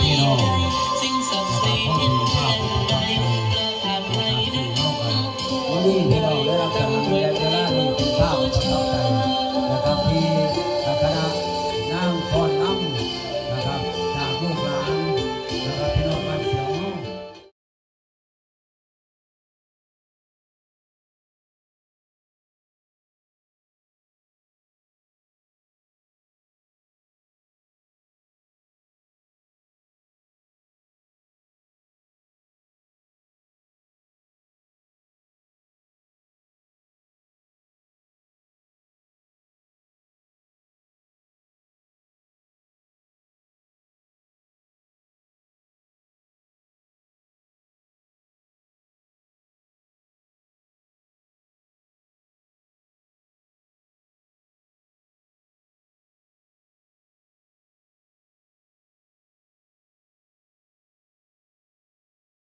พี่น้องนะครับพ่อคุณภาพของพระเจ้าวันนี้พี่น้องได้รับการ